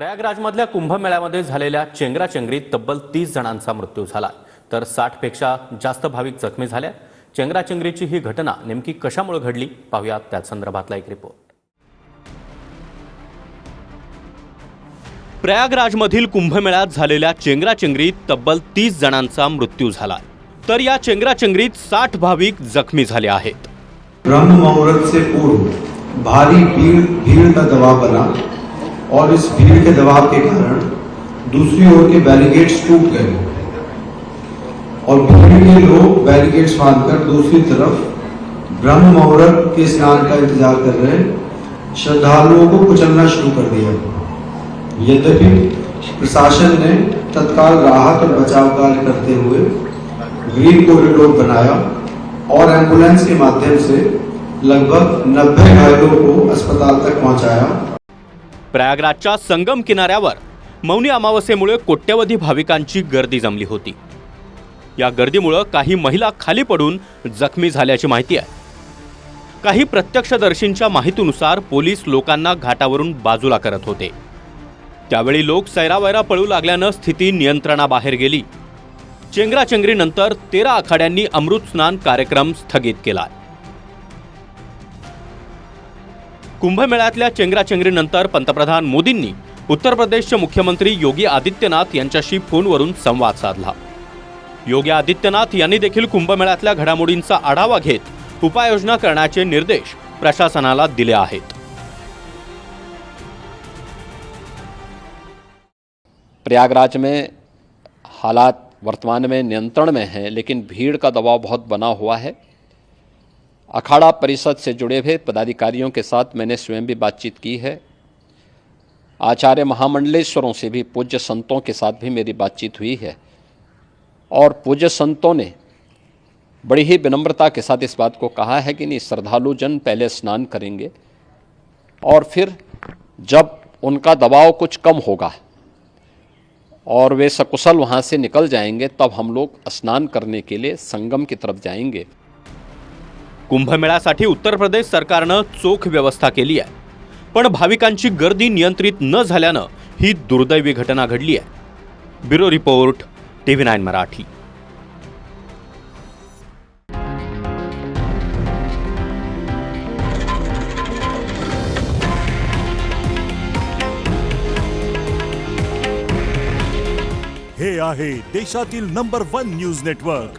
प्रयागराजमधल्या कुंभमेळ्यामध्ये झालेल्या चेंगराचेंगरीत तब्बल तीस जणांचा मृत्यू झाला. तर साठपेक्षा जास्त भाविक जखमी झाल्या चेंगराचेंगरीची ही घटना नेमकी कशामुळे घडली? पाहूया त्या संदर्भातला एक रिपोर्ट प्रयागराजमधील कुंभमेळ्यात झालेल्या चेंगराचेंगरीत तब्बल तीस जणांचा मृत्यू झाला. तर या चेंगराचेंगरीत साठ भाविक जखमी झाले आहेत. ब्रह्म मुहूर्त से पूर्व भारी भीड़ भीड़ का दबाव बना और इस भीड़ के दबाव के कारण दूसरी ओर के बैरिकेड्स टूट गए। और भीड़ के लोग बैरिकेड्स बांधकर दूसरी तरफ़ ब्रह्म मुहूर्त के स्नान का इंतज़ार कर रहे, श्रद्धालुओं को कुचलना शुरू कर दिया। यद्यपि प्रशासन ने तत्काल राहत और बचाव कार्य करते हुए ग्रीन कॉरिडोर बनाया और एंबुलेंस के माध्यम से लगभग 90 घायलों को अस्पताल तक पहुँचाया। प्रयागराजच्या संगम किनाऱ्यावर मौनी अमावस्येमुळे कोट्यवधी भाविकांची गर्दी जमली होती. या गर्दीमुळं काही महिला खाली पडून जखमी झाल्याची माहिती आहे. काही प्रत्यक्षदर्शींच्या माहितीनुसार पोलीस लोकांना घाटावरून बाजूला करत होते. त्यावेळी लोक सैरावैरा पळू लागल्यानं स्थिती नियंत्रणाबाहेर गेली. चेंगराचेंगरीनंतर तेरा आखाड्यांनी अमृत स्नान कार्यक्रम स्थगित केला. कुंभमेळ्यातल्या चेंगराचेंगरीनंतर पंतप्रधान मोदींनी उत्तर प्रदेशचे मुख्यमंत्री योगी आदित्यनाथ यांच्याशी फोनवरून संवाद साधला. योगी आदित्यनाथ यांनी देखील कुंभमेळ्यातल्या घडामोडींचा आढावा घेत उपाययोजना करण्याचे निर्देश प्रशासनाला दिले आहेत. प्रयागराज में हालात वर्तमान में नियंत्रण में हैं, लेकिन भीड़ का दबाव बहुत बना हुआ है। अखाड़ा परिषद से जुड़े हुए पदाधिकारियों के साथ मैंने स्वयं भी बातचीत की है। आचार्य महामंडलेश्वरों से भी, पूज्य संतों के साथ भी मेरी बातचीत हुई है। और पूज्य संतों ने बड़ी ही विनम्रता के साथ इस बात को कहा है कि नहीं श्रद्धालु जन पहले स्नान करेंगे और फिर जब उनका दबाव कुछ कम होगा और वे सकुशल वहाँ से निकल जाएँगे, तब हम लोग स्नान करने के लिए संगम की तरफ़ जाएँगे। कुंभमेळ्यासाठी उत्तर प्रदेश सरकारनं चोख व्यवस्था केली आहे. पण भाविकांची गर्दी नियंत्रित न झाल्यानं ही दुर्दैवी घटना घडली आहे. Bureau report TV nine Marathi. हे आहे देशातील नंबर वन न्यूज नेटवर्क.